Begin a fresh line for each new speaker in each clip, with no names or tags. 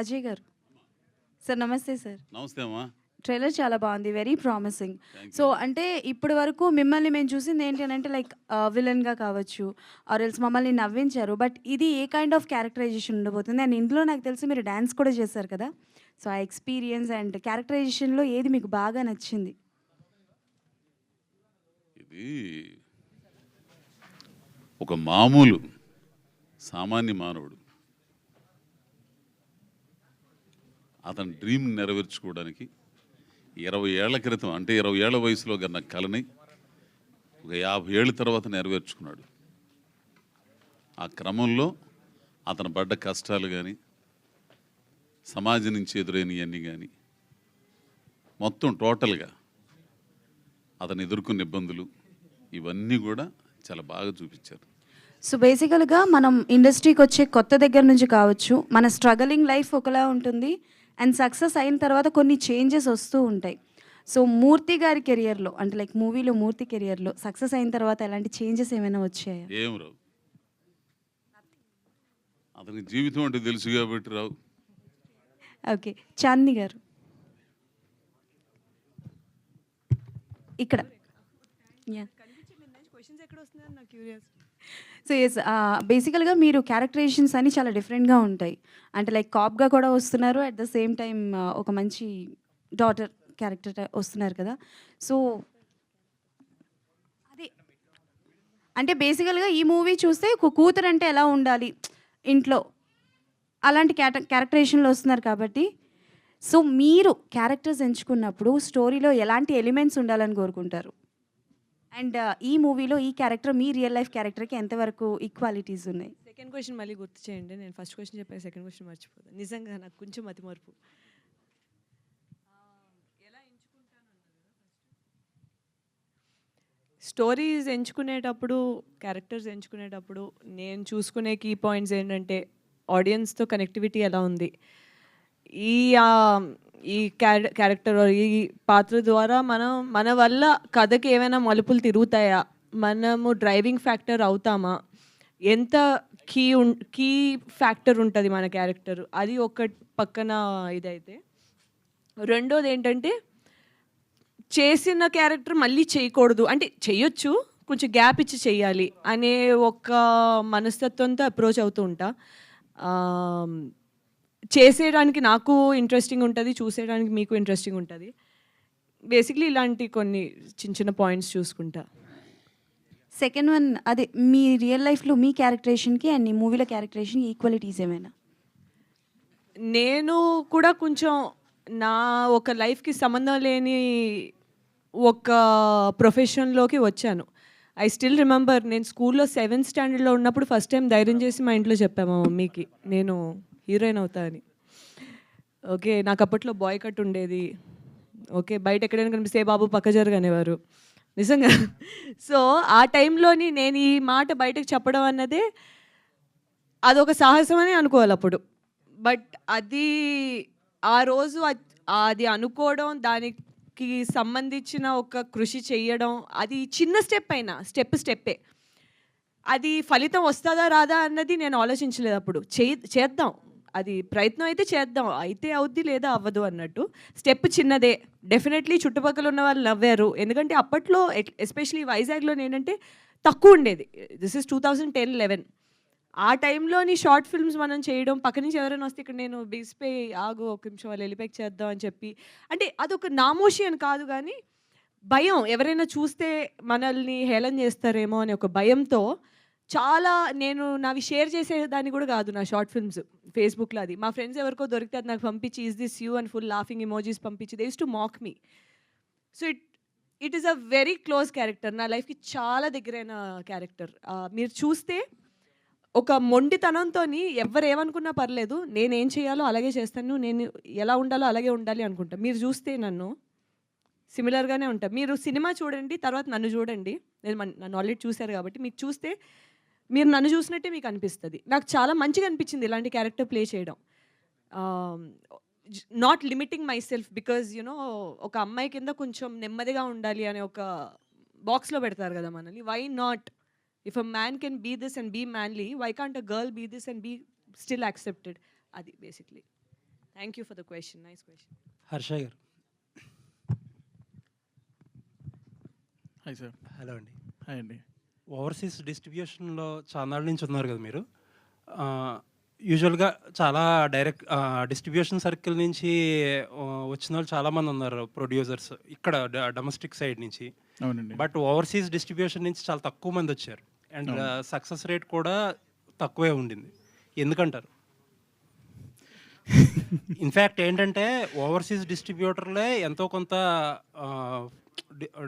Ajay garu. Sir నమస్తే sir.
నమస్తే అమ్మా.
ట్రైలర్ చాలా బాగుంది వెరీ ప్రామిసింగ్ సో అంటే ఇప్పటి వరకు మిమ్మల్ని మేము చూసింది ఏంటి అని అంటే లైక్ విలన్గా కావచ్చు ఆర్ ఎల్స్ మమ్మల్ని నవ్వించారు. బట్ ఇది ఏ కైండ్ ఆఫ్ క్యారెక్టరైజేషన్ ఉండబోతుంది? అండ్ ఇందులో నాకు తెలిసి మీరు డ్యాన్స్ కూడా చేశారు కదా? సో ఆ ఎక్స్పీరియన్స్ అండ్ క్యారెక్టరైజేషన్లో ఏది మీకు బాగా నచ్చింది?
ఇది ఒక మామూలు సామాన్య మానవుడు. అతని డ్రీమ్ నెరవేర్చుకోవడానికి ఇరవై ఏళ్ళ క్రితం అంటే ఇరవై ఏళ్ళ వయసులో గన్న కలని ఒక యాభై ఏళ్ళ తర్వాత నెరవేర్చుకున్నాడు. ఆ క్రమంలో అతను పడ్డ కష్టాలు కానీ సమాజం నుంచి ఎదురైనవన్నీ కానీ మొత్తం టోటల్గా అతను ఎదుర్కొన్న ఇబ్బందులు ఇవన్నీ కూడా చాలా బాగా చూపించారు.
సో బేసికల్గా మనం ఇండస్ట్రీకి వచ్చే కొత్త దగ్గర నుంచి కావచ్చు మన స్ట్రగలింగ్ లైఫ్ ఒకలా ఉంటుంది. అండ్ సక్సెస్ అయిన తర్వాత కొన్ని చేంజెస్ వస్తూ ఉంటాయి. సో మూర్తి గారి కెరియర్లో అంటే లైక్ మూవీలో మూర్తి కెరియర్లో సక్సెస్ అయిన తర్వాత ఎలాంటి చేంజెస్ ఏమైనా వచ్చాయా?
ఏం రావు. అతనికి జీవితం అంటే తెలుసు కాబట్టి రావు.
ఓకే చాందిని గారు. ఇక్కడ. యా
క్వశ్చన్స్ ఎక్కడ వస్తున్నాయని నాకు క్యూరియస్
సో ఎస్ బేసికల్గా మీరు క్యారెక్టరైజేషన్స్ అని చాలా డిఫరెంట్గా ఉంటాయి. అంటే లైక్ కాప్గా కూడా వస్తున్నారు అట్ ద సేమ్ టైం ఒక మంచి డాటర్ క్యారెక్టర్ వస్తున్నారు కదా. సో అది. అంటే బేసికల్గా ఈ మూవీ చూస్తే ఒక కూతురు అంటే ఎలా ఉండాలి? ఇంట్లో అలాంటి క్యాట క్యారెక్టరైజేషన్లో వస్తున్నారు కాబట్టి. సో మీరు క్యారెక్టర్స్ ఎంచుకున్నప్పుడు స్టోరీలో ఎలాంటి ఎలిమెంట్స్ ఉండాలని కోరుకుంటారు? అండ్ ఈ మూవీలో ఈ క్యారెక్టర్ మీ రియల్ లైఫ్ క్యారెక్టర్కి ఎంతవరకు ఈక్వాలిటీస్ ఉన్నాయి?
సెకండ్ క్వశ్చన్ మళ్ళీ గుర్తు చేయండి. నేను ఫస్ట్ క్వశ్చన్ చెప్పాను సెకండ్ క్వశ్చన్ మర్చిపోతాను నిజంగా నాకు కొంచెం మతి మరుపు స్టోరీస్ ఎంచుకునేటప్పుడు క్యారెక్టర్స్ ఎంచుకునేటప్పుడు నేను చూసుకునే కీ పాయింట్స్ ఏంటంటే ఆడియన్స్తో కనెక్టివిటీ ఎలా ఉంది? ఈ ఈ క్యారెక్టర్ ఈ పాత్ర ద్వారా మనం మన వల్ల కథకి ఏమైనా మలుపులు తిరుగుతాయా? మనము డ్రైవింగ్ ఫ్యాక్టర్ అవుతామా? ఎంత కీ ఉం కీ ఫ్యాక్టర్ ఉంటుంది మన క్యారెక్టర్ అది ఒక పక్కన ఇదైతే. రెండోది ఏంటంటే చేసిన క్యారెక్టర్ మళ్ళీ చేయకూడదు. అంటే చేయొచ్చు కొంచెం గ్యాప్ ఇచ్చి చేయాలి అనే ఒక మనస్తత్వంతో అప్రోచ్ అవుతూ ఉంటా. చేసేయడానికి నాకు ఇంట్రెస్టింగ్ ఉంటుంది చూసేయడానికి మీకు ఇంట్రెస్టింగ్ ఉంటుంది. బేసిక్లీ ఇలాంటి కొన్ని చిన్న చిన్న పాయింట్స్ చూసుకుంటా.
సెకండ్ వన్ అదే మీ రియల్ లైఫ్లో మీ క్యారెక్టరేషన్కి అండ్ ఈ మూవీలో క్యారెక్టరేషన్కి ఈక్వాలిటీస్ ఏమైనా?
నేను కూడా కొంచెం నా ఒక లైఫ్కి సంబంధం లేని ఒక ప్రొఫెషన్లోకి వచ్చాను. ఐ స్టిల్ రిమెంబర్ నేను స్కూల్లో సెవెంత్ స్టాండర్డ్లో ఉన్నప్పుడు ఫస్ట్ టైం ధైర్యం చేసి మా ఇంట్లో చెప్పాను మా మమ్మీకి. నేను హీరోయిన్ అవుతా అని. ఓకే నాకు అప్పట్లో బాయ్ కట్ ఉండేది. ఓకే బయట ఎక్కడైనా కనిపిస్తే బాబు పక్క జరగనేవారు నిజంగా. సో ఆ టైంలోని నేను ఈ మాట బయటకు చెప్పడం అన్నదే అదొక సాహసం అని అనుకోవాలి అప్పుడు. బట్ అది ఆ రోజు అది అనుకోవడం దానికి సంబంధించిన ఒక కృషి చేయడం అది చిన్న స్టెప్ అయినా స్టెప్ స్టెప్పే. అది ఫలితం వస్తుందా రాదా అన్నది నేను ఆలోచించలేదు అప్పుడు. చేద్దాం. అది ప్రయత్నం అయితే చేద్దాం. అయితే అవుద్ది లేదా అవ్వదు అన్నట్టు. స్టెప్ చిన్నదే. డెఫినెట్లీ చుట్టుపక్కల ఉన్న వాళ్ళు నవ్వారు. ఎందుకంటే అప్పట్లో ఎస్పెషలీ వైజాగ్లో ఏంటంటే తక్కువ ఉండేది. This is two thousand ten eleven ఆ టైంలోని షార్ట్ ఫిల్మ్స్ మనం చేయడం పక్క నుంచి ఎవరైనా వస్తే ఇక్కడ నేను బిగిసిపోయి ఆగు ఒక నిమిషం వాళ్ళు వెళ్ళిపోయి చేద్దాం అని చెప్పి. అంటే అదొక నామోషి అని కాదు కానీ భయం. ఎవరైనా చూస్తే మనల్ని హేళన చేస్తారేమో అనే ఒక భయంతో చాలా నేను నావి షేర్ చేసేదాన్ని కూడా కాదు నా షార్ట్ ఫిల్మ్స్. ఫేస్బుక్లో అది. మా ఫ్రెండ్స్ ఎవరికో దొరికితే అది నాకు పంపించి is this you and full laughing emojis పంపించి they to mock me so it it is a very close character నా లైఫ్కి చాలా దగ్గరైన క్యారెక్టర్ మీరు చూస్తే ఒక మొండితనంతో ఎవరేమనుకున్నా పర్లేదు నేను ఏం చేయాలో అలాగే చేస్తాను నేను ఎలా ఉండాలో అలాగే ఉండాలి అనుకుంటా. మీరు చూస్తే నన్ను సిమిలర్గానే ఉంటా. మీరు సినిమా చూడండి తర్వాత నన్ను చూడండి. నేను నన్ను ఆల్రెడీ చూశారు కాబట్టి మీకు చూస్తే మీరు నన్ను చూసినట్టే మీకు అనిపిస్తుంది. నాకు చాలా మంచిగా అనిపించింది ఇలాంటి క్యారెక్టర్ ప్లే చేయడం. Not limiting myself because you know ఒక అమ్మాయి కింద కొంచెం నెమ్మదిగా ఉండాలి అనే ఒక బాక్స్లో పెడతారు కదా మనల్ని. Why not if a man can be this and be manly why can't a girl be this and be still accepted అది basically thank you for the question nice question
Harsha garu.
Hi sir
hello అండి.
Hi అండి.
Overseas డిస్ట్రిబ్యూషన్లో చాలా నుంచి ఉన్నారు కదా మీరు. యూజువల్గా చాలా డైరెక్ట్ డిస్ట్రిబ్యూషన్ సర్కిల్ నుంచి వచ్చిన వాళ్ళు చాలామంది ఉన్నారు ప్రొడ్యూసర్స్ ఇక్కడ డొమెస్టిక్ సైడ్ నుంచి. బట్ ఓవర్సీస్ డిస్ట్రిబ్యూషన్ నుంచి చాలా తక్కువ మంది వచ్చారు. అండ్ సక్సెస్ రేట్ కూడా తక్కువే ఉండింది. ఎందుకంటారు? ఇన్ఫ్యాక్ట్ ఏంటంటే ఓవర్సీస్ డిస్ట్రిబ్యూటర్లే ఎంతో కొంత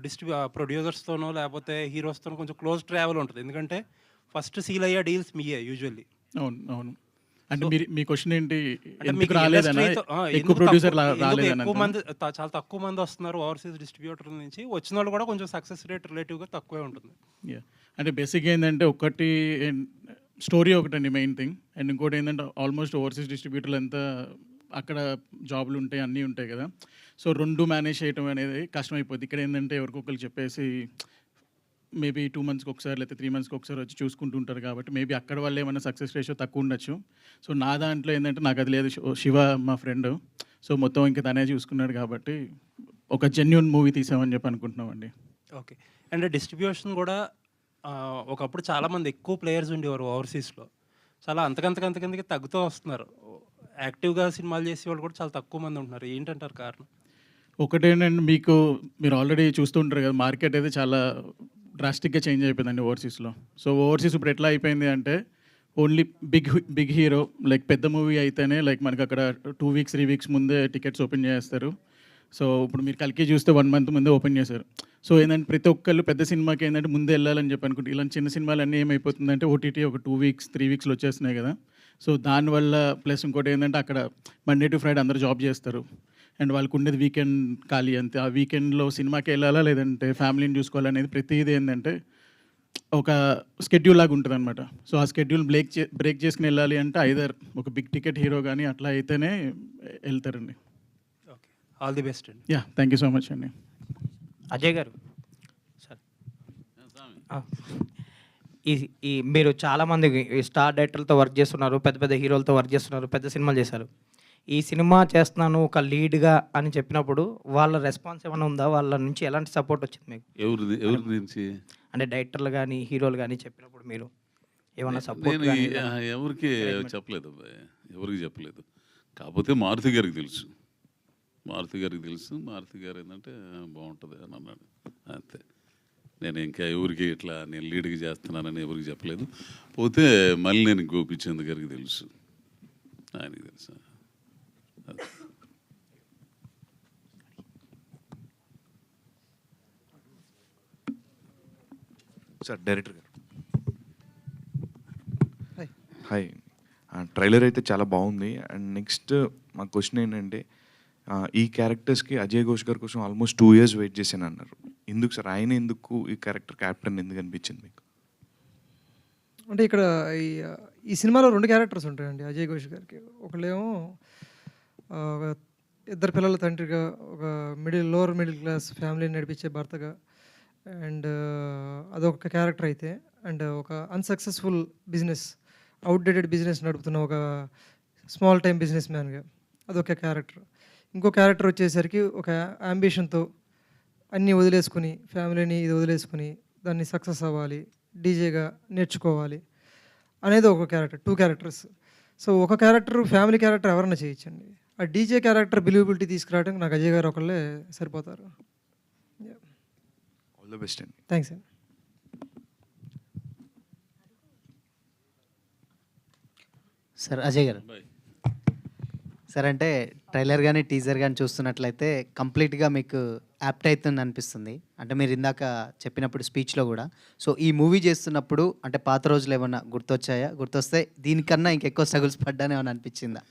డిస్ట్రిబ్యూ ప్రొడ్యూసర్స్తోనో లేకపోతే హీరోస్తోనో కొంచెం క్లోజ్ ట్రావెల్ ఉంటుంది. ఎందుకంటే ఫస్ట్ సీల్ అయ్యే డీల్స్ మీయే యూజువల్లీ.
అవును అవును. అంటే మీరు మీ క్వశ్చన్ ఏంటి? ఎందుకు రాలేదనా? ఎక్కువ ప్రొడ్యూసర్ రాలేదనా
ఎక్కువ మంది చాలా తక్కువ మంది వస్తున్నారు ఓవర్సీస్ డిస్ట్రిబ్యూటర్ నుంచి. వచ్చిన వాళ్ళు కూడా కొంచెం సక్సెస్ రేట్ రిలేటివ్గా తక్కువే ఉంటుంది.
అంటే బేసిక్ ఏంటంటే ఒకటి స్టోరీ ఒకటండి మెయిన్ థింగ్ అండ్ ఇంకోటి ఏంటంటే ఆల్మోస్ట్ ఓవర్సీస్ డిస్ట్రిబ్యూటర్లు అంతా అక్కడ జాబులు ఉంటాయి అన్నీ ఉంటాయి కదా. సో రెండు మేనేజ్ చేయడం అనేది కష్టమైపోద్ది. ఇక్కడ ఏంటంటే ఎవరికొకరు చెప్పేసి మేబీ టూ మంత్స్కి ఒకసారి లేకపోతే త్రీ మంత్స్కి ఒకసారి వచ్చి చూసుకుంటూ ఉంటారు కాబట్టి మేబీ అక్కడ వల్ల ఏమైనా సక్సెస్ రేషియో తక్కువ ఉండొచ్చు. సో నా దాంట్లో ఏంటంటే నాకు అది లేదు. శివ- మా ఫ్రెండ్ సో మొత్తం ఇంకా తనే చూసుకున్నాడు కాబట్టి ఒక జెన్యున్ మూవీ తీసామని చెప్పి అనుకుంటున్నామండి.
ఓకే. అండ్ డిస్ట్రిబ్యూషన్ కూడా ఒకప్పుడు చాలామంది ఎక్కువ ప్లేయర్స్ ఉండేవారు ఓవర్సీస్లో చాలా అంతకంతకంతకంతకి తగ్గుతూ వస్తున్నారు. యాక్టివ్గా సినిమాలు చేసే వాళ్ళు కూడా చాలా తక్కువ మంది ఉంటున్నారు. ఏంటంటారు కారణం?
ఒకటేనండి మీకు మీరు ఆల్రెడీ చూస్తుంటారు కదా మార్కెట్ అయితే చాలా డ్రాస్టిక్గా చేంజ్ అయిపోయిందండి ఓవర్సీస్లో. సో ఓవర్సీస్ ఇప్పుడు ఎట్లా అయిపోయింది అంటే only big big hero like పెద్ద మూవీ అయితేనే లైక్ మనకి అక్కడ టూ వీక్స్ త్రీ వీక్స్ ముందే టికెట్స్ ఓపెన్ చేస్తారు. సో ఇప్పుడు మీరు కలికి చూస్తే వన్ మంత్ ముందే ఓపెన్ చేశారు. సో ఏంటంటే ప్రతి ఒక్కళ్ళు పెద్ద సినిమాకి ఏంటంటే ముందే వెళ్ళాలని చెప్పి అనుకుంటే. ఇలాంటి చిన్న సినిమాలు అన్నీ ఏమైపోతుందంటే ఓటీటీ ఒక టూ వీక్స్ త్రీ వీక్స్లో వచ్చేస్తున్నాయి కదా. సో దానివల్ల ప్లస్ ఇంకోటి ఏంటంటే అక్కడ మండే టు ఫ్రైడే అందరూ జాబ్ చేస్తారు. అండ్ వాళ్ళకు ఉండేది వీకెండ్ ఖాళీ అంతే. ఆ వీకెండ్లో సినిమాకి వెళ్ళాలా లేదంటే ఫ్యామిలీని చూసుకోవాలనేది ప్రతిదీ ఏంటంటే ఒక స్కెడ్యూల్ లాగా ఉంటుంది అనమాట సో ఆ స్కెడ్యూల్ బ్రేక్ చే బ్రేక్ చేసుకుని వెళ్ళాలి అంటే ఐదర్ ఒక బిగ్ టికెట్ హీరో కానీ అట్లా అయితేనే వెళ్తారండి.
ఓకే. ఆల్ ది బెస్ట్ అండి.
Yeah thank you so much అండి.
అజయ్ గారు. సార్. ఈ ఈ మీరు చాలామంది స్టార్ డైరెక్టర్లతో వర్క్ చేస్తున్నారు పెద్ద పెద్ద హీరోలతో వర్క్ చేస్తున్నారు పెద్ద సినిమాలు చేశారు. ఈ సినిమా చేస్తున్నాను ఒక లీడ్గా అని చెప్పినప్పుడు వాళ్ళ రెస్పాన్స్ ఏమైనా ఉందా? వాళ్ళ నుంచి ఎలాంటి సపోర్ట్ వచ్చింది మీకు?
ఎవరిది ఎవరి నుంచి?
అంటే డైరెక్టర్లు కానీ హీరోలు కానీ చెప్పినప్పుడు మీరు ఏమైనా సపోర్ట్
ఎవరికి చెప్పలేదు ఎవరికి చెప్పలేదు. కాకపోతే మారుతి గారికి తెలుసు. మారుతి గారికి తెలుసు. మారుతి గారు ఏంటంటే బాగుంటుంది అని అన్నాడు. అంతే. నేను ఇంకా ఎవరికి ఇట్లా నేను లీడ్గా చేస్తున్నానని ఎవరికి చెప్పలేదు. పోతే మళ్ళీ నేను గోపిచంద్ గారికి తెలుసు. ఆయనకి తెలుసు.
Sir director garu. Hi. Trailer అయితే చాలా బాగుంది. అండ్ నెక్స్ట్ మా క్వశ్చన్ ఏంటంటే ఈ క్యారెక్టర్స్కి అజయ్ ఘోష్ గారి కోసం ఆల్మోస్ట్ టూ ఇయర్స్ వెయిట్ చేశాను అన్నారు ఎందుకు సార్? ఆయన ఎందుకు ఈ క్యారెక్టర్ క్యాప్టెన్ ఎందుకు అనిపించింది మీకు?
అంటే ఇక్కడ ఈ ఈ సినిమాలో రెండు క్యారెక్టర్స్ ఉంటాయండి అజయ్ ఘోష్ గారికి. ఒకళ్ళేమో ఒక ఇద్దరు పిల్లల తండ్రిగా ఒక మిడిల్ లోవర్ మిడిల్ క్లాస్ ఫ్యామిలీని నడిపించే భర్తగా అండ్ అదొక క్యారెక్టర్ అయితే అండ్ ఒక అన్సక్సెస్ఫుల్ బిజినెస్ అవుట్డేటెడ్ బిజినెస్ నడుపుతున్న ఒక స్మాల్ టైం బిజినెస్ మ్యాన్గా అదొక క్యారెక్టర్. ఇంకో క్యారెక్టర్ వచ్చేసరికి ఒక అంబిషన్తో అన్నీ వదిలేసుకుని ఫ్యామిలీని ఇది వదిలేసుకుని దాన్ని సక్సెస్ అవ్వాలి డీజేగా నేర్చుకోవాలి అనేది ఒక క్యారెక్టర్ టూ క్యారెక్టర్స్. సో ఒక క్యారెక్టర్ ఫ్యామిలీ క్యారెక్టర్ ఎవరైనా చేయొచ్చండి. ఆ డీజే క్యారెక్టర్ బిలీవబిలిటీ తీసుకురావడానికి నాకు అజయ్ గారు ఒకళ్ళే సరిపోతారు.
ఆల్ ద బెస్ట్ అండి.
థ్యాంక్స్ అండి.
సార్ అజయ్ గారు. సార్ అంటే ట్రైలర్ కానీ టీజర్ కానీ చూస్తున్నట్లయితే కంప్లీట్గా మీకు యాప్ట్ అవుతుంది అనిపిస్తుంది. అంటే మీరు ఇందాక చెప్పినప్పుడు స్పీచ్లో కూడా. సో ఈ మూవీ చేస్తున్నప్పుడు అంటే పాత రోజులు ఏమన్నా గుర్తొచ్చాయా? గుర్తొస్తే దీనికన్నా ఇంకెక్కువ స్ట్రగుల్స్ పడ్డానే ఏమైనా అనిపించిందా?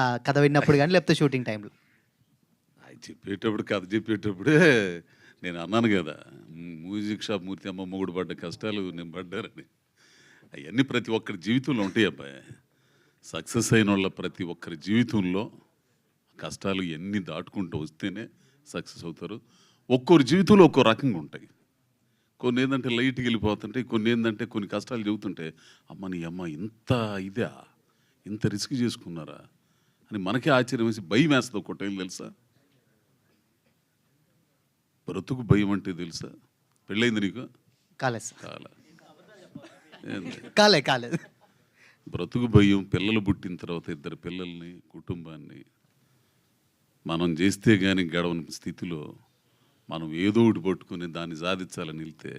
ఆ కథ విన్నప్పుడు కానీ లేకపోతే షూటింగ్ టైంలో?
అది చెప్పేటప్పుడు కథ చెప్పేటప్పుడే నేను అన్నాను కదా మ్యూజిక్ షాప్ మూర్తి అమ్మ మొగుడు పడ్డ కష్టాలు నేను పడ్డారని. అవన్నీ ప్రతి ఒక్కరి జీవితంలో ఉంటాయి అబ్బాయి సక్సెస్ అయిన వాళ్ళ ప్రతి ఒక్కరి జీవితంలో కష్టాలు ఎన్ని దాటుకుంటూ వస్తేనే సక్సెస్ అవుతారు. ఒక్కొరి జీవితంలో ఒక్కో రకంగా ఉంటాయి. కొన్ని ఏంటంటే లైట్కి వెళ్ళిపోతుంటాయి కొన్ని ఏంటంటే కొన్ని కష్టాలు చెబుతుంటే అమ్మ నీ అమ్మ ఇంత ఇదా? ఇంత రిస్క్ చేసుకున్నారా? అని మనకే ఆశ్చర్యం వేసి భయం వేస్తుంది ఒక్కొక్కటి తెలుసా? బ్రతుకు భయం అంటే తెలుసా? పెళ్ళైంది నీకు? చాలా ఏంది?
కాలే కాలేదు.
బ్రతుకు భయం పిల్లలు పుట్టిన తర్వాత ఇద్దరు పిల్లల్ని కుటుంబాన్ని మనం చేస్తే కానీ గడవని స్థితిలో మనం ఏదో ఒకటి పట్టుకుని దాన్ని సాధించాలని వెళ్తే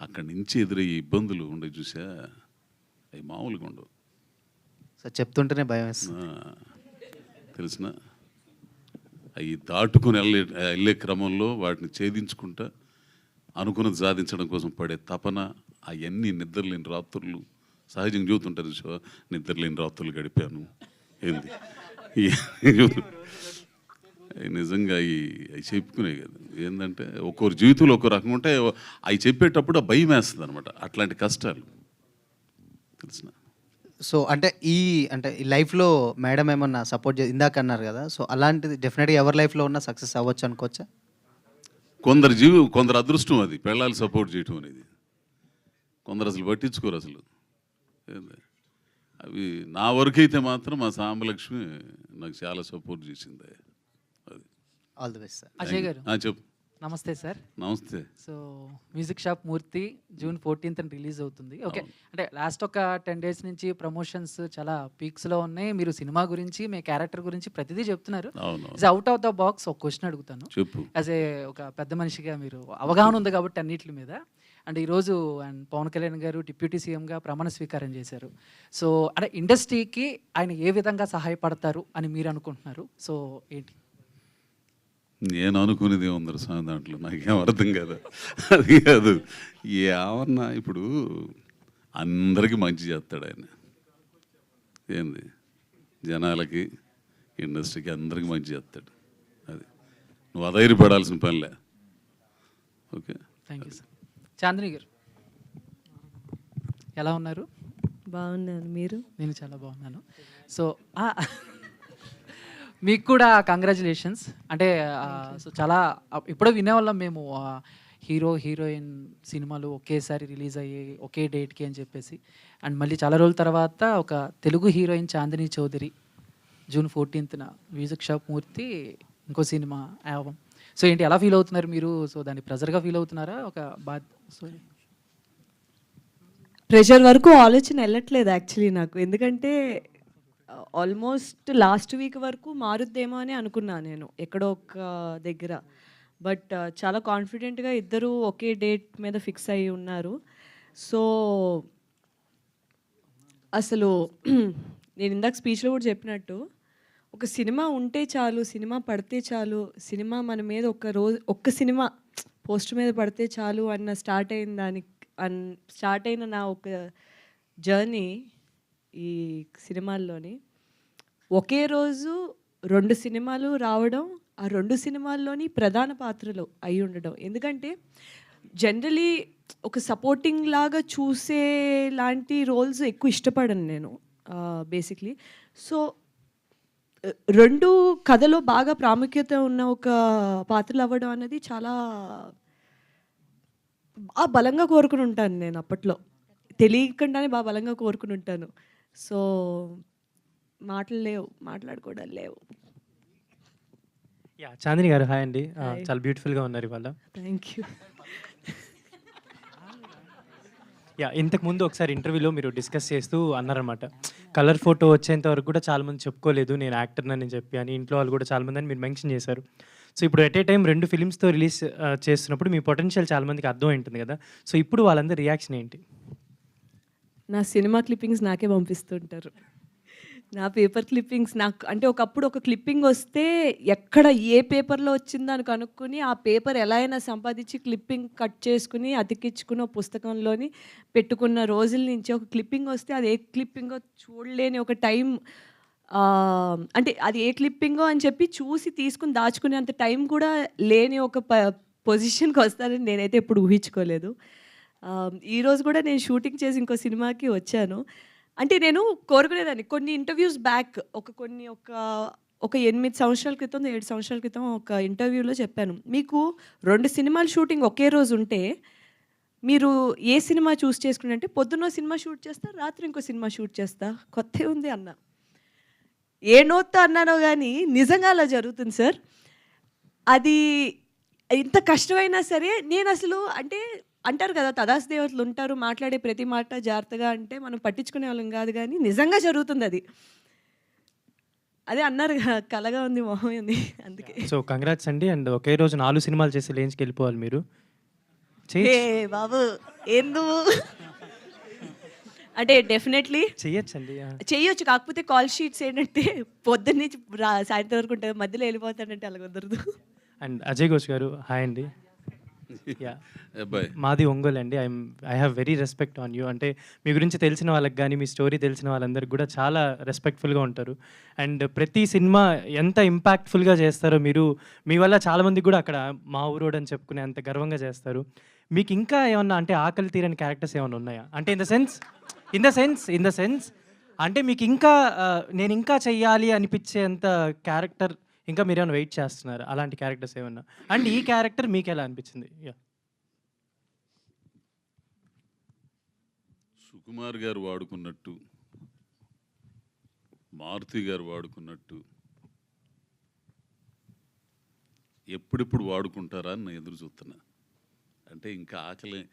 అక్కడి నుంచి ఎదురయ్యే ఇబ్బందులు ఉండే చూసా అవి మామూలుగా ఉండవు.
సార్ చెప్తుంటేనే భయం
తెలిసిన? అవి దాటుకుని వెళ్ళే వెళ్ళే క్రమంలో వాటిని ఛేదించుకుంటా అనుకున్నది సాధించడం కోసం పడే తపన అవన్నీ నిద్రలేని రాత్రులు. సహజంగా చూస్తుంటారు సో నిద్రలేని రాత్రులు గడిపాను. ఏంది? నిజంగా అవి అవి చెప్పుకునే కదా. ఏంటంటే ఒక్కొక్కరి జీవితంలో ఒక్కో రకంగా ఉంటే అవి చెప్పేటప్పుడు ఆ భయం వేస్తుంది అనమాట అట్లాంటి కష్టాలు. తెలిసిన?
సో అంటే ఈ అంటే ఈ లైఫ్లో మేడం ఏమన్నా సపోర్ట్ చే ఇందాక అన్నారు కదా సో అలాంటిది డెఫినెట్గా ఎవరి లైఫ్లో ఉన్నా సక్సెస్ అవ్వచ్చు అనుకోవచ్చా?
కొందరు జీవి కొందరు అదృష్టం అది. పెళ్ళాలి సపోర్ట్ చేయటం అనేది. కొందరు అసలు పట్టించుకోరు అసలు? అవి నా వరకు అయితే మాత్రం మా సాంబలక్ష్మి నాకు చాలా సపోర్ట్ చేసింది. అది.
All the best sir
Ajay garu.
ఆ, చెప్పు.
నమస్తే సార్.
నమస్తే.
So music shop Murthy June fourteenth release అవుతుంది. ఓకే. అంటే లాస్ట్ ఒక టెన్ డేస్ నుంచి ప్రమోషన్స్ చాలా పీక్స్లో ఉన్నాయి. మీరు సినిమా గురించి మీ క్యారెక్టర్ గురించి ప్రతిదీ చెప్తున్నారు.
అవును
is out of the box ఒక క్వశ్చన్ అడుగుతాను.
చెప్పు.
యాజ్ ఏ ఒక పెద్ద మనిషిగా మీరు అవగాహన ఉంది కాబట్టి అన్నిటి మీద. అండ్ ఈరోజు అండ్ పవన్ కళ్యాణ్ గారు డిప్యూటీ సీఎంగా ప్రమాణ స్వీకారం చేశారు. సో అంటే ఇండస్ట్రీకి ఆయన ఏ విధంగా సహాయపడతారు అని మీరు అనుకుంటున్నారు? సో ఏంటి?
నేను అనుకునేది స్వామి దాంట్లో? నాకేం అర్థం కాదు. అది కాదు. ఏమన్నా ఇప్పుడు అందరికీ మంచి చేస్తాడు ఆయన. ఏంది? జనాలకి ఇండస్ట్రీకి అందరికీ మంచి చేస్తాడు. అది. నువ్వు అధైర్యపడాల్సిన పనిలే. Okay?
Thank you sir Chandini garu. ఎలా ఉన్నారు?
బాగున్నాను. మీరు?
నేను చాలా బాగున్నాను. సో మీకు కూడా కంగ్రాచులేషన్స్ అంటే సో చాలా ఇప్పుడే వినేవాళ్ళం మేము హీరో హీరోయిన్ సినిమాలు ఒకేసారి రిలీజ్ అయ్యాయి ఒకే డేట్కి అని చెప్పేసి. అండ్ మళ్ళీ చాలా రోజుల తర్వాత ఒక తెలుగు హీరోయిన్ చాందిని చౌదరి జూన్ ఫోర్టీన్త్న మ్యూజిక్ షాప్ మూర్తి ఇంకో సినిమా యావం. సో ఏంటి ఎలా ఫీల్ అవుతున్నారు మీరు? సో దాన్ని ప్రెజర్గా ఫీల్ అవుతున్నారా? ఒక బాధ? సో
ప్రెషర్ వరకు ఆలోచన వెళ్ళట్లేదు యాక్చువల్లీ నాకు. ఎందుకంటే ఆల్మోస్ట్ లాస్ట్ వీక్ వరకు మారుద్దేమో అని అనుకున్నా నేను ఎక్కడో ఒక దగ్గర. బట్ uh, చాలా కాన్ఫిడెంట్గా ఇద్దరు ఒకే డేట్ మీద ఫిక్స్ అయ్యి ఉన్నారు. సో అసలు నేను ఇందాక స్పీచ్లో కూడా చెప్పినట్టు ఒక సినిమా ఉంటే చాలు సినిమా పడితే చాలు సినిమా మన మీద ఒక రోజు ఒక్క సినిమా పోస్ట్ మీద పడితే చాలు అన్న స్టార్ట్ అయిన దానికి అన్ స్టార్ట్ అయిన నా ఒక జర్నీ ఈ సినిమాల్లోని ఒకే రోజు రెండు సినిమాలు రావడం ఆ రెండు సినిమాల్లోని ప్రధాన పాత్రలు అయి ఉండడం. ఎందుకంటే జనరలీ ఒక సపోర్టింగ్ లాగా చూసే లాంటి రోల్స్ ఎక్కువ ఇష్టపడను నేను బేసిక్లీ. సో రెండు కథలో బాగా ప్రాముఖ్యత ఉన్న ఒక పాత్రలు అవ్వడం అనేది చాలా బాగా బలంగా కోరుకుని ఉంటాను నేను అప్పట్లో. తెలియకుండానే బాగా బలంగా కోరుకుని ఉంటాను. సో మాటలు లేవు మాట్లాడుకోవడం లేవు.
యా చాందిని గారు హాయ్ అండి. చాలా బ్యూటిఫుల్గా ఉన్నారు ఇవాళ.
థ్యాంక్ యూ
యా ఇంతకు ముందు ఒకసారి ఇంటర్వ్యూలో మీరు డిస్కస్ చేస్తూ అన్నారనమాట కలర్ ఫోటో వచ్చేంత వరకు కూడా చాలా మంది చెప్పుకోలేదు నేను యాక్టర్ అని చెప్పి అని ఇంట్లో వాళ్ళు కూడా చాలా మంది అని మీరు మెన్షన్ చేశారు. సో ఇప్పుడు ఎట్ ఏ టైం రెండు ఫిలిమ్స్తో రిలీజ్ uh, చేస్తున్నప్పుడు మీ పొటెన్షియల్ చాలా మందికి అర్థం ఉంటుంది కదా. సో ఇప్పుడు వాళ్ళందరి రియాక్షన్ ఏంటి?
నా సినిమా క్లిప్పింగ్స్ నాకే పంపిస్తుంటారు. నా పేపర్ క్లిప్పింగ్స్ నాకు అంటే ఒకప్పుడు ఒక క్లిప్పింగ్ వస్తే ఎక్కడ ఏ పేపర్లో వచ్చిందని అని కనుక్కొని ఆ పేపర్ ఎలా అయినా సంపాదించి క్లిప్పింగ్ కట్ చేసుకుని అతికించుకుని ఒక పుస్తకంలోని పెట్టుకున్న రోజుల నుంచి ఒక క్లిప్పింగ్ వస్తే అది ఏ క్లిప్పింగో చూడలేని ఒక టైం అంటే అది ఏ క్లిప్పింగో అని చెప్పి చూసి తీసుకుని దాచుకునేంత టైం కూడా లేని ఒక ప పొజిషన్కి వస్తానని నేనైతే ఎప్పుడు ఊహించుకోలేదు. ఈరోజు కూడా నేను షూటింగ్ చేసి ఇంకో సినిమాకి వచ్చాను. అంటే నేను కోరుకునేదాన్ని. కొన్ని ఇంటర్వ్యూస్ బ్యాక్ ఒక కొన్ని ఒక ఒక ఎనిమిది సంవత్సరాల క్రితం ఏడు సంవత్సరాల క్రితం ఒక ఇంటర్వ్యూలో చెప్పాను. మీకు రెండు సినిమాలు షూటింగ్ ఒకే రోజు ఉంటే మీరు ఏ సినిమా చూస్ చేసుకుంటే అంటే పొద్దున్న సినిమా షూట్ చేస్తా రాత్రి ఇంకో సినిమా షూట్ చేస్తా కొత్త ఉంది అన్న. ఏ నోట్తో అన్నానో కానీ నిజంగా అలా జరుగుతుంది సార్. అది ఎంత కష్టమైనా సరే నేను అసలు అంటే అంటారు కదా తదాస్ దేవతలు ఉంటారు మాట్లాడే ప్రతి మాట జాగ్రత్తగా అంటే మనం పట్టించుకునే వాళ్ళం కాదు కానీ నిజంగా జరుగుతుంది అది. అదే అన్నారు కలగా ఉంది మొహం ఉంది అందుకే.
సో కంగ్రాట్స్ అండి. అండ్ ఒకే రోజు నాలుగు సినిమాలు చేసి లేంజ్కి వెళ్ళిపోవాలి మీరు.
బాబు ఎందు అంటే డెఫినెట్లీ
చెయ్యొచ్చండి ఆ.
చెయ్యొచ్చు కాకపోతే కాల్ షీట్స్ ఏంటంటే పొద్దున్న నుంచి సాయంత్రం వరకు ఉంటుంది మధ్యలో వెళ్ళిపోతానంటే అలా కుదరదు.
అండ్ అజయ్ ఘోష్ గారు హాయ్ అండి. యా
అబ్బాయి
మాది ఒంగోలు అండి I'm I have very respect on you అంటే మీ గురించి తెలిసిన వాళ్ళకి కానీ మీ స్టోరీ తెలిసిన వాళ్ళందరికీ కూడా చాలా రెస్పెక్ట్ఫుల్గా ఉంటారు. అండ్ ప్రతి సినిమా ఎంత ఇంపాక్ట్ఫుల్గా చేస్తారో మీరు మీ వల్ల చాలామందికి కూడా అక్కడ మా ఊరోడు అని చెప్పుకునే అంత గర్వంగా చేస్తారు. మీకు ఇంకా ఏమన్నా అంటే ఆకలి తీరని క్యారెక్టర్స్ ఏమైనా ఉన్నాయా? అంటే in the sense in the sense in the sense అంటే మీకు ఇంకా ఆ, నేను ఇంకా చెయ్యాలి అనిపించేంత క్యారెక్టర్ ఇంకా మీరు ఏమైనా వెయిట్ చేస్తున్నారు? అలాంటి క్యారెక్టర్స్ ఏమన్నా? అండ్ ఈ క్యారెక్టర్ మీకు ఎలా అనిపించింది? యా.
సుకుమార్ గారు వాడుకున్నట్టు మారుతి గారు వాడుకున్నట్టు ఎప్పుడెప్పుడు వాడుకుంటారా అని నేను ఎదురు చూస్తున్నా. అంటే ఇంకా ఆకలి.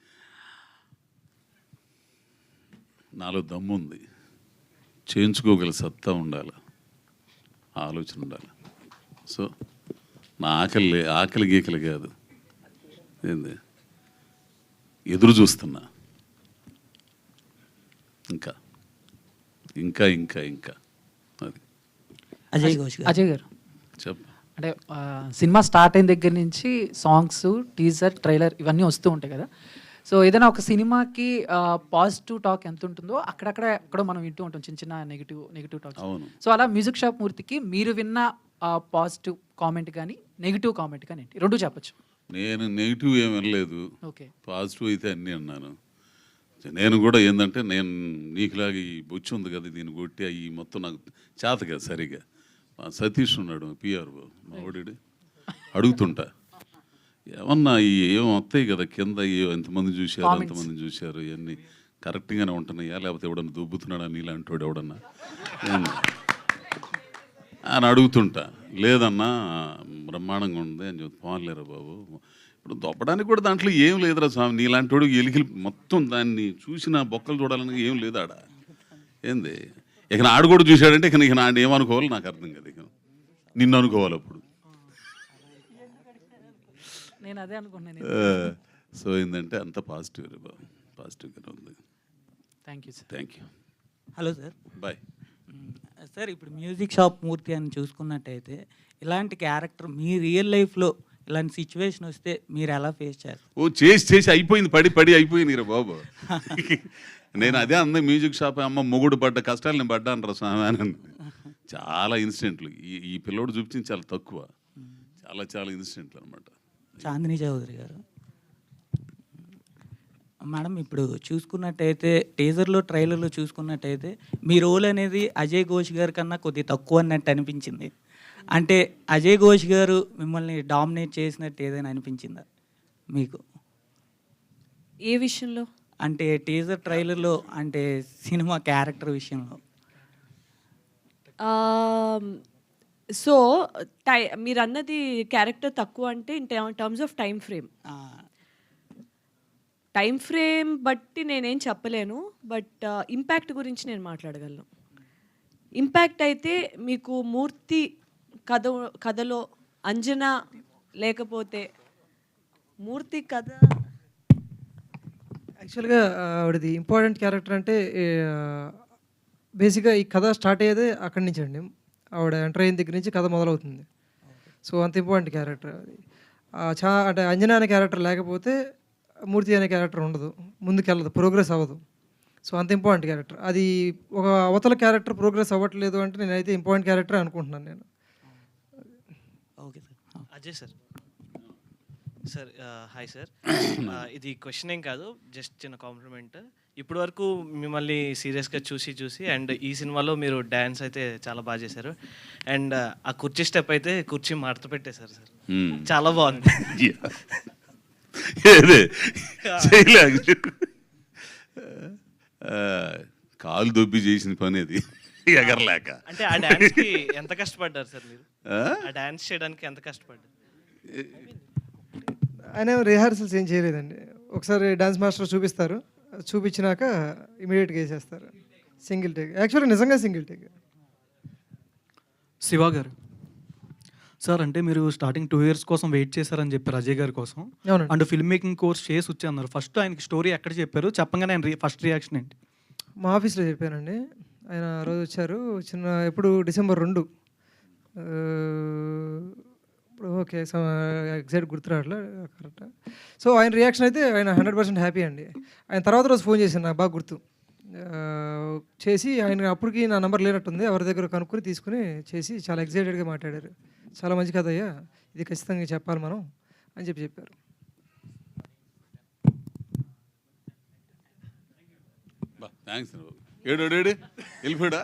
నాలో దమ్ము ఉంది చేయించుకోగల సత్తా ఉండాలి. ఆలోచన ఉండాలి. సో నా ఆకలి ఆకలి గీకలి కాదు. ఏంది? ఎదురు చూస్తున్నా. ఇంకా. ఇంకా ఇంకా ఇంకా. అది.
అజయ్ ఘోష్ అజయ్ గారు.
చెప్ప.
అంటే సినిమా స్టార్ట్ అయిన దగ్గర నుంచి సాంగ్స్ టీజర్ ట్రైలర్ ఇవన్నీ వస్తూ ఉంటాయి కదా. సో ఏదైనా ఒక సినిమాకి పాజిటివ్ టాక్ ఎంత ఉంటుందో అక్కడక్కడ ఎక్కడో మనం వింటూ ఉంటాం. చిన్న చిన్న నెగిటివ్ నెగిటివ్ టాక్స్.
అవును.
సో అలా మ్యూజిక్ షాప్ మూర్తికి మీరు విన్న పాజిటివ్ కామెంట్ కానీ నెగిటివ్ కామెంట్ కానీ ఏంటి? రెండు చెప్పొచ్చు.
నేను నెగిటివ్ ఏం వినలేదు.
ఓకే.
పాజిటివ్ అయితే అన్నీ అన్నాను. నేను కూడా ఏంటంటే నేను నీకులాగా ఈ బొచ్చు ఉంది కదా దీన్ని కొట్టి అవి మొత్తం నాకు చేత కదా సరిగా. మా సతీష్ ఉన్నాడు పిఆర్ఓ మా ఓడి అడుగుతుంటా. ఏమన్నా ఈ ఏం వస్తాయి కదా కింద ఎంతమంది చూశారు. ఎంతమంది చూశారు ఇవన్నీ కరెక్ట్గానే ఉంటున్నాయా? లేకపోతే ఎవడన్నా దుబ్బుతున్నాడా నీలాంటి వాడు ఎవడన్నా? అని అడుగుతుంటా. లేదన్నా బ్రహ్మాండంగా ఉంది అని చెప్పి పోలేరా బాబు? ఇప్పుడు దొబ్బడానికి కూడా దాంట్లో ఏం లేదురా స్వామి. నీలాంటి వాడు ఎలికి మొత్తం దాన్ని చూసిన బొక్కలు చూడాలని ఏం లేదు ఆడ ఏంది? ఇక ఆడు కూడా చూశాడంటే ఇక ఇక నాడు ఏమనుకోవాలి నాకు అర్థం కదా ఇక. నిన్ను అనుకోవాలి అప్పుడు.
నేను అదే అనుకున్నాను
సో ఏంటంటే అంత పాజిటివ్ రే బాబు. పాజిటివ్గానే ఉంది.
Thank you sir
thank you
hello sir
bye
sir ఇప్పుడు మ్యూజిక్ షాప్ మూర్తి అని చూసుకున్నట్టయితే ఇలాంటి క్యారెక్టర్ మీ రియల్ లైఫ్లో ఇలాంటి సిచ్యువేషన్ వస్తే మీరు ఎలా ఫేస్ చేస్తారు?
ఓ చేసి చేసి అయిపోయింది పడి పడి అయిపోయింది రా బాబు. నేను అదే అంద మ్యూజిక్ షాప్ అమ్మ మొగుడు పడ్డ కష్టాలు నేను పడ్డాను రా స్వామి అని అంది. చాలా ఇన్సిడెంట్లు. ఈ ఈ పిల్లోడు చూపించింది చాలా తక్కువ. చాలా చాలా ఇన్సిడెంట్లు అనమాట
చాందిని చౌదరి గారు. మేడం ఇప్పుడు చూసుకున్నట్టయితే టీజర్లో ట్రైలర్లో చూసుకున్నట్టయితే మీ రోల్ అనేది అజయ్ ఘోష్ గారి కన్నా కొద్ది తక్కువ అన్నట్టు అనిపించింది. అంటే అజయ్ ఘోష్ గారు మిమ్మల్ని డామినేట్ చేసినట్టు ఏదైనా అనిపించిందా మీకు?
ఏ విషయంలో?
అంటే టీజర్ ట్రైలర్లో అంటే సినిమా క్యారెక్టర్ విషయంలో.
సో టై మీరు అన్నది క్యారెక్టర్ తక్కువ అంటే in terms of time frame. Time frame బట్టి నేనేం చెప్పలేను బట్ ఇంపాక్ట్ గురించి నేను మాట్లాడగలను. ఇంపాక్ట్ అయితే మీకు మూర్తి కథ కథలో అంజనా లేకపోతే మూర్తి కథ
యాక్చువల్గా ఆవిడది ఇంపార్టెంట్ క్యారెక్టర్ అంటే బేసిక్గా ఈ కథ స్టార్ట్ అయ్యేది అక్కడి నుంచి అండి. ఆవిడ ఎంటర్ అయిన దగ్గర నుంచి కథ మొదలవుతుంది. సో అంత ఇంపార్టెంట్ క్యారెక్టర్ అది. చా అంటే అంజనా అనే క్యారెక్టర్ లేకపోతే మూర్తి అనే క్యారెక్టర్ ఉండదు. ముందుకెళ్ళదు ప్రోగ్రెస్ అవ్వదు. సో అంత ఇంపార్టెంట్ క్యారెక్టర్. అది ఒక అవతల క్యారెక్టర్ ప్రోగ్రెస్ అవ్వట్లేదు అంటే నేనైతే ఇంపార్టెంట్ క్యారెక్టర్ అనుకుంటున్నాను నేను.
Okay sir.
Ajay sir. Sir hi sir. ఇది క్వశ్చన్ ఏం కాదు జస్ట్ చిన్న కాంప్లిమెంట్. ఇప్పటి వరకు మిమ్మల్ని సీరియస్గా చూసి చూసి అండ్ ఈ సినిమాలో మీరు డ్యాన్స్ అయితే చాలా బాగా చేశారు. అండ్ ఆ కుర్చీ స్టెప్ అయితే కుర్చీ మడత పెట్టేశారు సార్. చాలా బాగుంది.
ఏదే? చేయలే. ఆ, కాలు దొబ్బి చేసిన పని అది. ఎగరలేక.
అంటే ఆ డాన్స్కి ఎంత కష్టపడ్డారు సార్ మీరు?
ఆ?
ఆ డాన్స్ చేయడానికి ఎంత కష్టపడ్డారు?
ఆయన రిహార్సల్స్ ఏం చేయలేదండి. ఒకసారి డాన్స్ మాస్టర్ చూపిస్తారు. చూపించినాక ఇమీడియట్గా వేసేస్తారు. Single take. యాక్చువల్లీ నిజంగా single take.
Shiva garu. Sir అంటే మీరు స్టార్టింగ్ టూ ఇయర్స్ కోసం వెయిట్ చేశారని చెప్పారు అజయ్ గారి కోసం.
అవునండి.
అండ్ ఫిల్మ్ మేకింగ్ కోర్స్ చేసి వచ్చి అన్నారు ఫస్ట్ ఆయనకి స్టోరీ ఎక్కడ చెప్పారు? చెప్పగానే ఆయన ఫస్ట్ రియాక్షన్ ఏంటి?
మా ఆఫీస్లో చెప్పానండి. ఆయన ఆ రోజు వచ్చారు. చిన్న ఎప్పుడు డిసెంబర్ రెండు. ఆ, ఇప్పుడు ఓకే ఎగ్జాక్ట్ గుర్తురాట్లే కరెక్ట్ సో ఆయన రియాక్షన్ అయితే ఆయన హండ్రెడ్ పర్సెంట్ హ్యాపీ అండి. ఆయన తర్వాత రోజు ఫోన్ చేశాను నాకు బాగా గుర్తు. ఆ, చేసి ఆయన అప్పటికి నా నెంబర్ లేనట్టుంది. ఎవరి దగ్గర కనుక్కొని తీసుకుని చేసి చాలా ఎగ్జైటెడ్గా మాట్లాడారు. చాలా మంచి కథ అయ్యా ఇది ఖచ్చితంగా చెప్పాలి మనం అని చెప్పి చెప్పారు.
థ్యాంక్స్ ఏడు ఏడు ఏడు? వెళ్ళిపోయాడా?